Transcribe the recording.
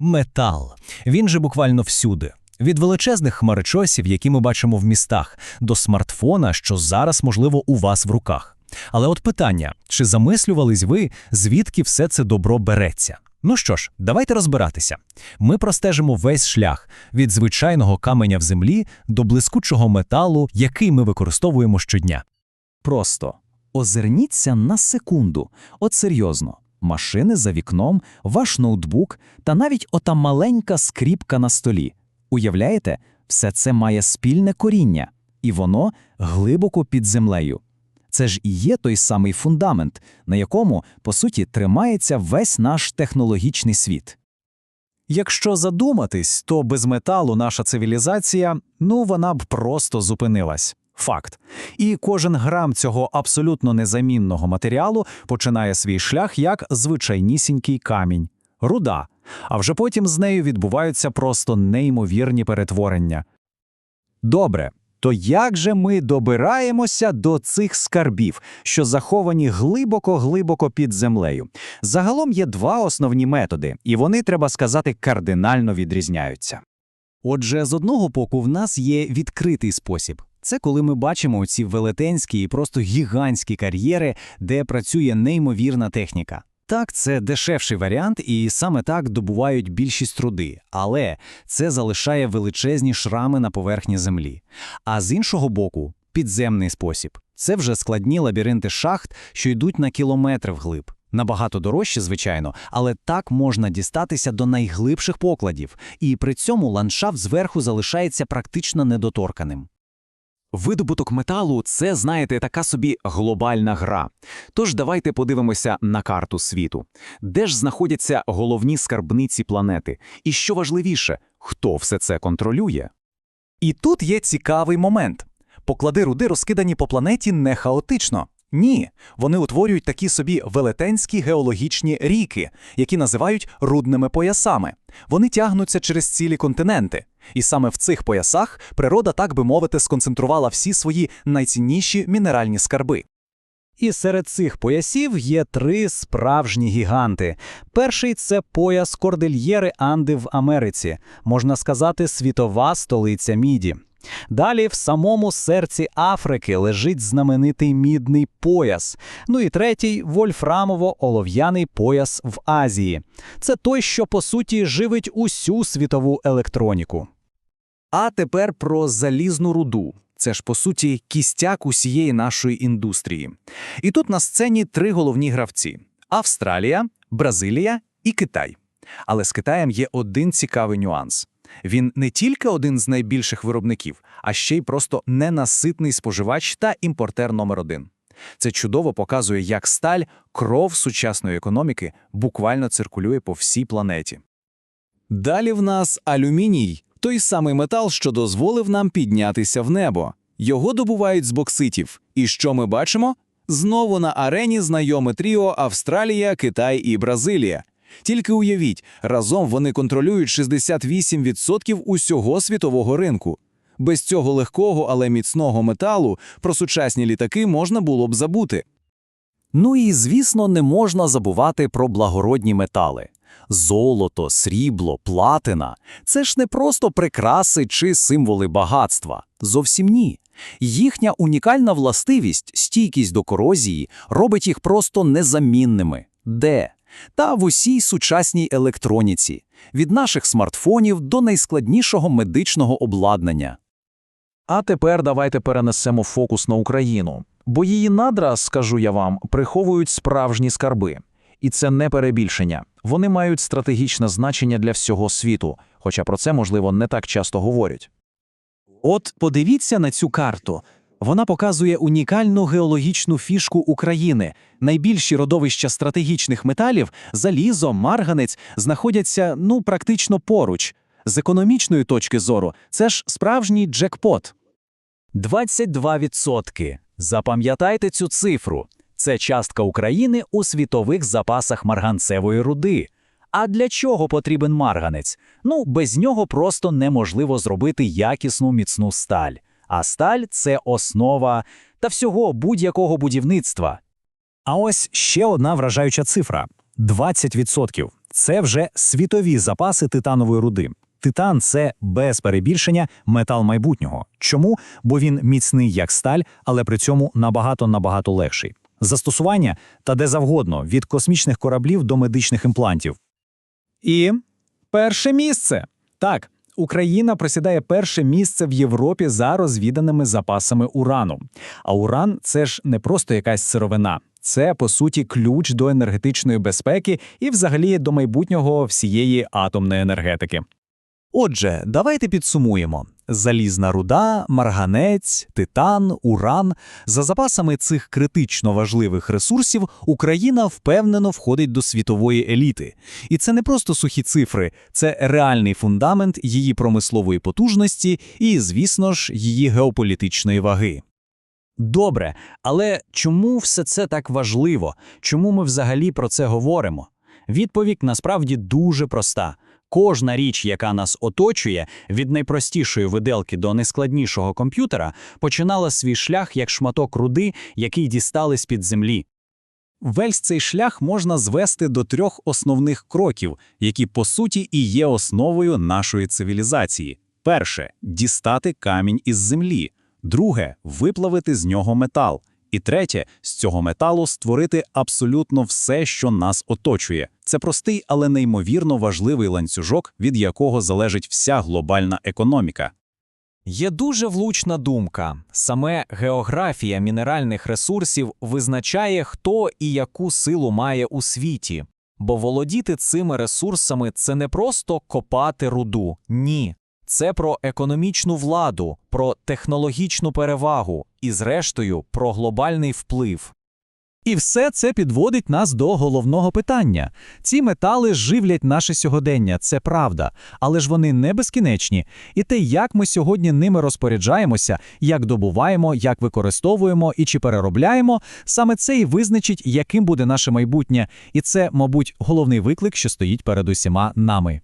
Метал. Він же буквально всюди. Від величезних хмарочосів, які ми бачимо в містах, до смартфона, що зараз, можливо, у вас в руках. Але от питання: чи замислювались ви, звідки все це добро береться? Ну що ж, давайте розбиратися. Ми простежимо весь шлях від звичайного каменя в землі до блискучого металу, який ми використовуємо щодня. Просто озирніться на секунду. От серйозно. Машини за вікном, ваш ноутбук та навіть ота маленька скріпка на столі. Уявляєте, все це має спільне коріння, і воно глибоко під землею. Це ж і є той самий фундамент, на якому, по суті, тримається весь наш технологічний світ. Якщо задуматись, то без металу наша цивілізація, ну вона б просто зупинилась. Факт. І кожен грам цього абсолютно незамінного матеріалу починає свій шлях як звичайнісінький камінь, руда. А вже потім з нею відбуваються просто неймовірні перетворення. Добре, то як же ми добираємося до цих скарбів, що заховані глибоко-глибоко під землею? Загалом є два основні методи, і вони, треба сказати, кардинально відрізняються. Отже, з одного боку, в нас є відкритий спосіб. Це коли ми бачимо ці велетенські і просто гігантські кар'єри, де працює неймовірна техніка. Так, це дешевший варіант, і саме так добувають більшість труди, але це залишає величезні шрами на поверхні землі. А з іншого боку, підземний спосіб це вже складні лабіринти шахт, що йдуть на кілометри вглиб. Набагато дорожче, звичайно, але так можна дістатися до найглибших покладів, і при цьому ландшафт зверху залишається практично недоторканим. Видобуток металу це, знаєте, така собі глобальна гра. Тож давайте подивимося на карту світу. Де ж знаходяться головні скарбниці планети? І що важливіше, хто все це контролює? І тут є цікавий момент. Поклади руди розкидані по планеті не хаотично. Ні, вони утворюють такі собі велетенські геологічні ріки, які називають рудними поясами. Вони тягнуться через цілі континенти. І саме в цих поясах природа, так би мовити, сконцентрувала всі свої найцінніші мінеральні скарби. І серед цих поясів є три справжні гіганти. Перший це пояс Кордильєри Анди в Америці, можна сказати, світова столиця міді. Далі в самому серці Африки лежить знаменитий мідний пояс. Ну і третій вольфрамово-олов'яний пояс в Азії. Це той, що по суті живить усю світову електроніку. А тепер про залізну руду. Це ж по суті кістяк усієї нашої індустрії. І тут на сцені три головні гравці: Австралія, Бразилія і Китай. Але з Китаєм є один цікавий нюанс. Він не тільки один з найбільших виробників, а ще й просто ненаситний споживач та імпортер номер один. Це чудово показує, як сталь, кров сучасної економіки, буквально циркулює по всій планеті. Далі в нас алюміній, той самий метал, що дозволив нам піднятися в небо. Його добувають з бокситів. І що ми бачимо? Знову на арені знайоме тріо Австралія, Китай і Бразилія. Тільки уявіть, разом вони контролюють 68% усього світового ринку. Без цього легкого, але міцного металу про сучасні літаки можна було б забути. Ну і, звісно, не можна забувати про благородні метали. Золото, срібло, платина це ж не просто прикраси чи символи багатства. Зовсім ні. Їхня унікальна властивість, стійкість до корозії, робить їх просто незамінними. Де? Та в усій сучасній електроніці, від наших смартфонів до найскладнішого медичного обладнання. А тепер давайте перенесемо фокус на Україну, бо її надра, скажу я вам, приховують справжні скарби. І це не перебільшення. Вони мають стратегічне значення для всього світу, хоча про це, можливо, не так часто говорять. От подивіться на цю карту. Вона показує унікальну геологічну фішку України. Найбільші родовища стратегічних металів залізо, марганець знаходяться ну практично поруч. З економічної точки зору це ж справжній джекпот. 22%. Запам'ятайте цю цифру. Це частка України у світових запасах марганцевої руди. А для чого потрібен марганець? Ну, без нього просто неможливо зробити якісну міцну сталь. А сталь це основа та всього будь-якого будівництва. А ось ще одна вражаюча цифра: 20%. Це вже світові запаси титанової руди. Титан це без перебільшення метал майбутнього. Чому? Бо він міцний як сталь, але при цьому набагато набагато легший. Застосування та де завгодно від космічних кораблів до медичних імплантів. І перше місце. Так, Україна просідає перше місце в Європі за розвіданими запасами урану. А уран це ж не просто якась сировина. Це, по суті, ключ до енергетичної безпеки і, взагалі, до майбутнього всієї атомної енергетики. Отже, давайте підсумуємо: залізна руда, марганець, титан, уран. За запасами цих критично важливих ресурсів Україна впевнено входить до світової еліти. І це не просто сухі цифри, це реальний фундамент її промислової потужності і, звісно ж, її геополітичної ваги. Добре, але чому все це так важливо? Чому ми взагалі про це говоримо? Відповідь насправді дуже проста. Кожна річ, яка нас оточує, від найпростішої виделки до найскладнішого комп'ютера, починала свій шлях як шматок руди, який дістали з-під землі. Весь цей шлях можна звести до трьох основних кроків, які по суті і є основою нашої цивілізації. Перше дістати камінь із землі, друге виплавити з нього метал. І третє, з цього металу створити абсолютно все, що нас оточує. Це простий, але неймовірно важливий ланцюжок, від якого залежить вся глобальна економіка. Є дуже влучна думка. Саме географія мінеральних ресурсів визначає, хто і яку силу має у світі. Бо володіти цими ресурсами це не просто копати руду, ні. Це про економічну владу, про технологічну перевагу і, зрештою, про глобальний вплив. І все це підводить нас до головного питання. Ці метали живлять наше сьогодення, це правда, але ж вони не безкінечні. І те, як ми сьогодні ними розпоряджаємося, як добуваємо, як використовуємо і чи переробляємо, саме це і визначить, яким буде наше майбутнє. І це, мабуть, головний виклик, що стоїть перед усіма нами.